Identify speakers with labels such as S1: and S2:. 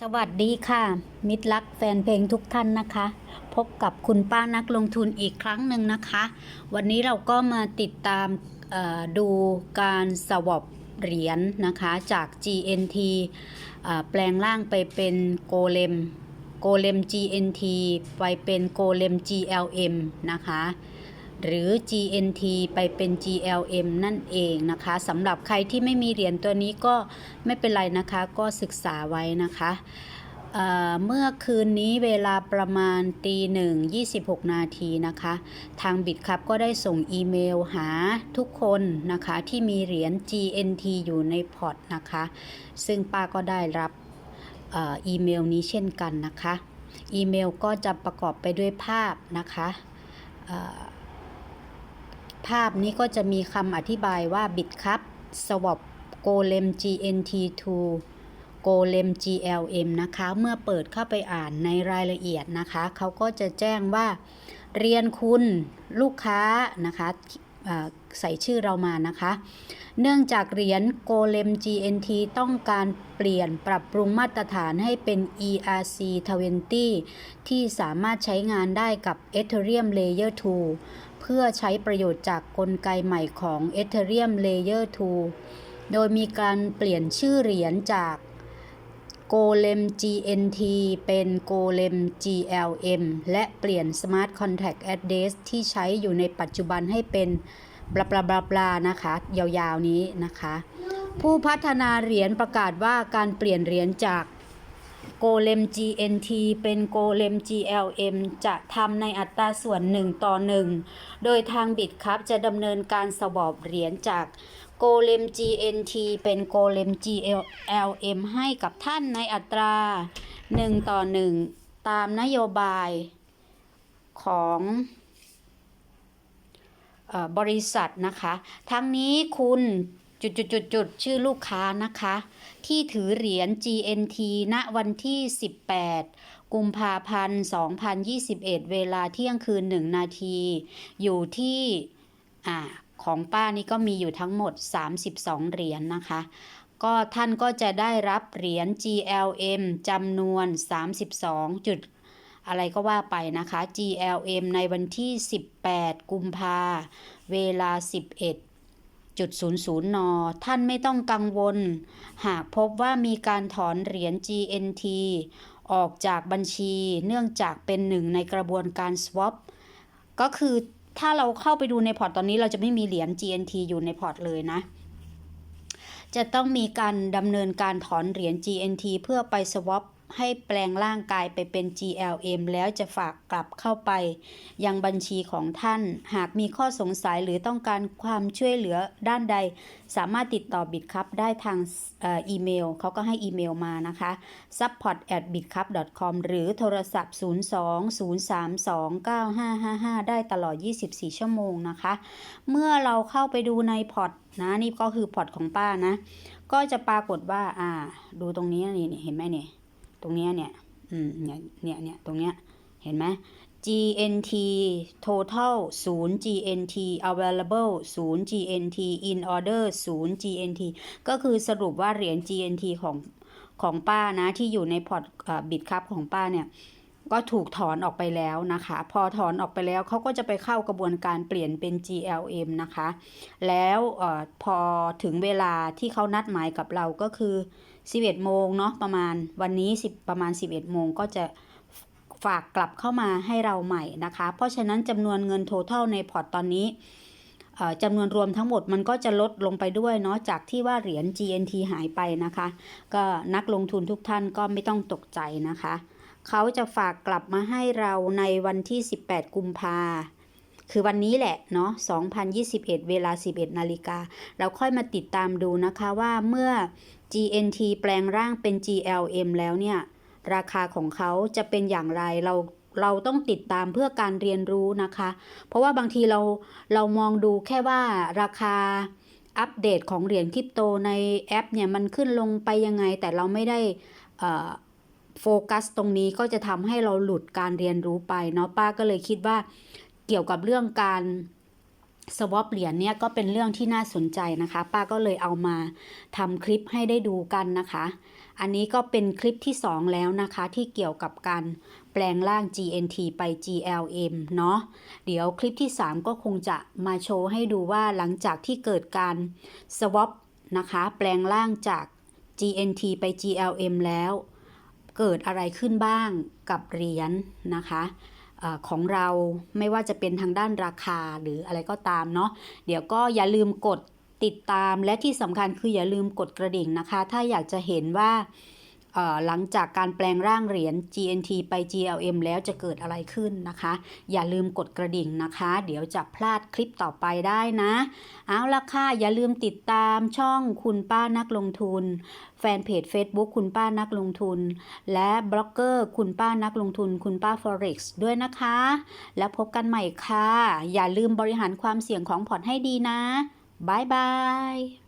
S1: สวัสดีค่ะ มิตรรักแฟนเพลงทุกท่านนะคะ พบกับคุณป้านักลงทุนอีกครั้งหนึ่งนะคะ วันนี้เราก็มาติดตามดูการสวอปเหรียญนะคะจาก GNT แปลงร่างไปเป็นโกเลมโกเลม GNT ไปเป็นโกเลม GLM นะคะ หรือ GNT ไปเป็น GLM นั่นเองนะคะสำหรับใครที่ไม่มีเหรียญตัวนี้ก็ไม่เป็นไรนะคะ ก็ศึกษาไว้นะคะเเมื่อคืนนี้เวลาประมาณตีหนึ่ง26นาทีนะคะ ทางบิดครับก็ได้ส่งอีเมลหาทุกคนนะคะที่มีเหรียญ GNT อยู่ในพอร์ตนะคะ ซึ่งป้าก็ได้รับอีเมลนี้เช่นกันนะคะ อีเมลก็จะประกอบไปด้วยภาพนะคะ ภาพนี้ก็จะมีคำอธิบายว่าบิดครับ swap golem GNT2 golem GLM นะคะ เมื่อเปิดเข้าไปอ่านในรายละเอียดนะคะ เขาก็จะแจ้งว่า เรียนคุณลูกค้านะคะ ใส่ชื่อเรามานะคะ เนื่องจากเหรียญ Golem GNT ต้องการเปลี่ยนปรับปรุงมาตรฐานให้เป็น ERC20 ที่สามารถใช้งานได้กับ Ethereum Layer 2 เพื่อใช้ประโยชน์จากกลไกใหม่ของ Ethereum Layer 2 โดยมีการเปลี่ยนชื่อเหรียญจาก Golem GNT เป็น Golem GLM และเปลี่ยน Smart Contact Address ที่ใช้อยู่ในปัจจุบันให้เป็นบลาบลาบลาบลานะคะ ยาวๆนี้นะคะ ผู้พัฒนาเหรียญประกาศว่าการเปลี่ยนเหรียญจาก Golem GNT เป็น Golem GLM จะทำในอัตราส่วน 1 ต่อ 1 โดยทางบิดครับจะดำเนินการสวอปเหรียญจาก Golem GNT เป็น Golem GLM ให้กับท่านในอัตรา 1 ต่อ 1 ตามนโยบายของอบริษัทนะคะ ทั้งนี้คุณจุดๆๆๆชื่อลูกค้านะคะ ที่ถือเหรียญ GNT ณวันที่ 18 กุมภาพันธ์ 2021 เวลาเที่ยงคืน 1 นาที อยู่ที่อ่า ของป้านี่ก็มีอยู่ทั้งหมด 32 เหรียญนะคะ ก็ท่านก็จะได้รับเหรียญ GLM จำนวน 32 จุด อะไรก็ว่าไปนะคะ GLM ในวันที่ 18 กุมภาเวลา 11จุด00นท่านไม่ต้องกังวล หากพบว่ามีการถอนเหรียญ GNT ออกจากบัญชี เนื่องจากเป็นหนึ่งในกระบวนการ swap ก็คือ ถ้าเราเข้าไปดูในพอร์ตตอนนี้เราจะไม่มีเหรียญ GNT อยู่ในพอร์ตเลยนะ จะต้องมีการดำเนินการถอนเหรียญ GNT เพื่อไป swap ให้แปลงร่างกายไปเป็น GLM แล้วจะฝากกลับเข้าไป ยังบัญชีของท่าน หากมีข้อสงสัยหรือต้องการความช่วยเหลือด้านใด สามารถติดต่อบิดครับได้ทางอีเมล เขาก็ให้อีเมลมานะคะ support at bitcup com หรือโทรศัพท์ 02-032-9555 ได้ตลอด 24 ชั่วโมงนะคะ เมื่อเราเข้าไปดูในพอร์ตนะนี่ก็คือพอร์ตของป้านะ ก็จะปรากฏว่า อ่า ดูตรงนี้นี่เห็นไหมเนี่ย ตรงเนี้ยเนี่ย อืม เนี่ย เนี่ยเนี่ยตรงเนี้ย เห็นไหม GNT total 0 GNT available 0 GNT in order 0 GNT ก็คือสรุปว่าเหรียญ GNT ของของป้านะที่อยู่ในพอร์ตบิตคัพของป้าเนี่ย ก็ถูกถอนออกไปแล้วนะคะ พอถอนออกไปแล้วเขาก็จะไปเข้ากระบวนการเปลี่ยนเป็น GLM นะคะ แล้วออพอถึงเวลาที่เขานัดหมายกับเราก็คือ 11 โมงเนาะประมาณวันนี้ 10 ประมาณ 11 โมงก็จะฝากกลับเข้ามาให้เราใหม่นะคะ เพราะฉะนั้นจำนวนเงิน total ในพอร์ตตอนนี้จำนวนรวมทั้งหมดมันก็จะลดลงไปด้วยเนาะจากที่ว่าเหรียญ GNT หายไปนะคะ ก็นักลงทุนทุกท่านก็ไม่ต้องตกใจนะคะ เขาจะฝากกลับมาให้เราในวันที่ 18 กุมภาคือวันนี้แหละเนาะ 2021 เวลา 11 นาฬิกา เราค่อยมาติดตามดูนะคะว่าเมื่อ GNT แปลงร่างเป็น GLM แล้วเนี่ย ราคาของเขาจะเป็นอย่างไรเราเราต้องติดตามเพื่อการเรียนรู้นะคะ เพราะว่าบางทีเราเรามองดูแค่ว่าราคาอัปเดตของเหรียญคริปโตในแอปเนี่ยมันขึ้นลงไปยังไงแต่เราไม่ได้อ่อ โฟกัสตรงนี้ก็จะทำให้เราหลุดการเรียนรู้ไปเนาะป้าก็เลยคิดว่าเกี่ยวกับเรื่องการสวอปเหรียญเนี่ยก็เป็นเรื่องที่น่าสนใจนะคะ ป้าก็เลยเอามาทำคลิปให้ได้ดูกันนะคะ อันนี้ก็เป็นคลิปที่ 2 แล้วนะคะ ที่เกี่ยวกับการแปลงร่าง GNT ไป GLM เนาะเดี๋ยวคลิปที่ 3 ก็คงจะมาโชว์ให้ดูว่าหลังจากที่เกิดการ swap นะคะ แปลงร่างจาก GNT ไป GLM แล้ว เกิดอะไรขึ้นบ้างกับเหรียญนะคะของเราไม่ว่าจะเป็นทางด้านราคาหรืออะไรก็ตามเนาะเดี๋ยวก็อย่าลืมกดติดตามและที่สำคัญคืออย่าลืมกดกระดิ่งนะคะ ถ้าอยากจะเห็นว่า หลังจากการแปลงร่างเหรียญ GNT ไป GLM แล้วจะเกิดอะไรขึ้นนะคะ อย่าลืมกดกระดิ่งนะคะ เดี๋ยวจะพลาดคลิปต่อไปได้นะ เอาละค่ะอย่าลืมติดตามช่องคุณป้านักลงทุน แฟนเพจ Facebook คุณป้านักลงทุน และบล็อกเกอร์คุณป้านักลงทุน คุณป้า Forex ด้วยนะคะ แล้วพบกันใหม่ค่ะ อย่าลืมบริหารความเสี่ยงของพอร์ตให้ดีนะบายบาย